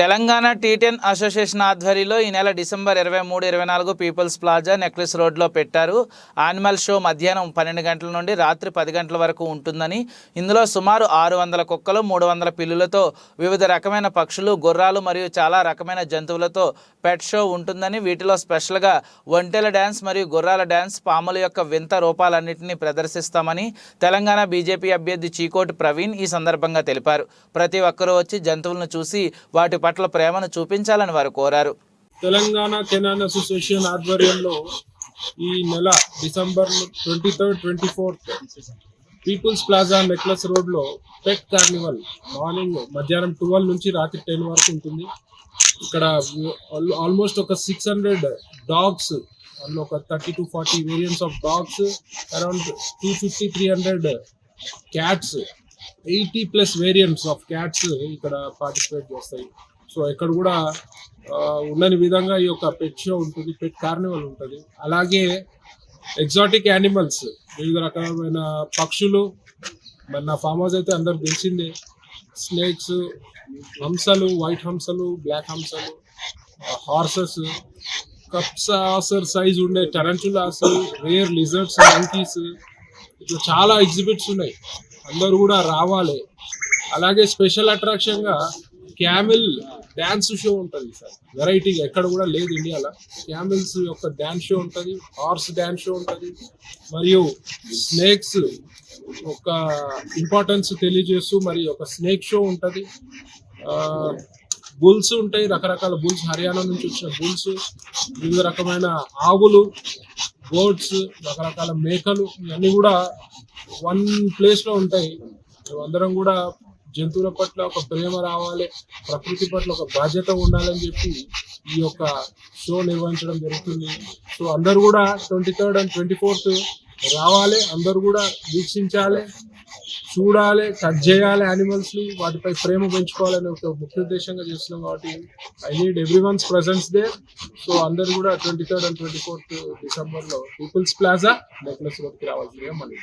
Telangana tea ten association ఆధ్వర్యంలో ఈ నెల డిసెంబర్ ఇరవై మూడు ఇరవై నాలుగు పీపుల్స్ ప్లాజా నెక్లెస్ రోడ్లో పెట్టారు. యానిమల్ షో మధ్యాహ్నం పన్నెండు గంటల నుండి రాత్రి పది గంటల వరకు ఉంటుందని ఇందులో సుమారు ఆరు వందల కుక్కలు మూడు వందల పిల్లులతో వివిధ రకమైన పక్షులు గుర్రాలు మరియు చాలా రకమైన జంతువులతో పెట్ షో ఉంటుందని వీటిలో స్పెషల్గా ఒంటెల డ్యాన్స్ మరియు గుర్రాల డ్యాన్స్ పాముల యొక్క వింత రూపాలన్నింటినీ ప్రదర్శిస్తామని తెలంగాణ బీజేపీ అభ్యర్థి చీకోటి ప్రవీణ్ ఈ సందర్భంగా తెలిపారు. ప్రతి ఒక్కరూ వచ్చి జంతువులను చూసి వాటి పట్ల ప్రేమను చూపించాలని వారు కోరారు. తెలంగాణ కెనాన్ అసోసియేషన్ ఆధ్వర్యంలో ఈ నెల December twenty third twenty fourth people's plaza necklace రోడ్లో పెట్ కార్నివల్ మార్నింగ్ మధ్యాహ్నం ట్వెల్వ్ నుంచి రాత్రి టెన్ వరకు ఉంటుంది. ఇక్కడ ఆల్మోస్ట్ ఒక సిక్స్ హండ్రెడ్ డాగ్స్ అందులో ఒక thirty to forty variants of dogs around two fifty three hundred cats eighty plus variants of cats ఇక్కడ పార్టిసిపేట్ చేస్తాయి. సో ఇక్కడ కూడా ఉండని ఉన్నని విధంగా ఈ యొక్క పెట్ షో ఉంటుంది పెట్ కార్నివల్ ఉంటుంది. అలాగే ఎగ్జాటిక్ యానిమల్స్ వివిధ రకమైన పక్షులు మరి నా ఫామ్ హౌస్ అయితే అందరు తెలిసిందే. స్నేక్స్ హంసలు వైట్ హంసలు బ్లాక్ హంసలు హార్సెస్ కప్స్ ఆసర్ సైజ్ ఉండే టెరంచులాస్ రేర్ లిజర్డ్స్ మంకీస్ ఇట్లా చాలా ఎగ్జిబిట్స్ ఉన్నాయి. అందరూ కూడా రావాలి. అలాగే స్పెషల్ అట్రాక్షన్గా క్యామిల్ డ్యాన్స్ షో ఉంటుంది సార్. వెరైటీగా ఎక్కడ కూడా లేదు ఇండియాలో. క్యామిల్స్ యొక్క డ్యాన్స్ షో ఉంటుంది హార్స్ డ్యాన్స్ షో ఉంటుంది మరియు స్నేక్స్ ఒక ఇంపార్టెన్స్ తెలియజేస్తూ మరి ఒక స్నేక్ షో ఉంటుంది. బుల్స్ ఉంటాయి రకరకాల బుల్స్ హర్యానా నుంచి వచ్చిన బుల్స్ వివిధ రకమైన ఆవులు గోడ్స్ రకరకాల మేకలు ఇవన్నీ కూడా వన్ ప్లేస్లో ఉంటాయి. అందరం కూడా జంతువుల పట్ల ఒక ప్రేమ రావాలి ప్రకృతి పట్ల ఒక బాధ్యత ఉండాలని చెప్పి ఈ యొక్క షో నిర్వహించడం జరుగుతుంది. సో అందరు కూడా twenty third and twenty fourth రావాలి అందరు కూడా వీక్షించాలి చూడాలి టచ్ చేయాలి యానిమల్స్ని వాటిపై ప్రేమ పెంచుకోవాలని ఒక ముఖ్య ఉద్దేశంగా చేస్తున్నాం కాబట్టి I need everyone's presence there so అందరు కూడా twenty third and twenty fourth డిసెంబర్లో పీపుల్స్ ప్లాజా నెక్లెస్ రోడ్కి రావాల్సిందిగా మనం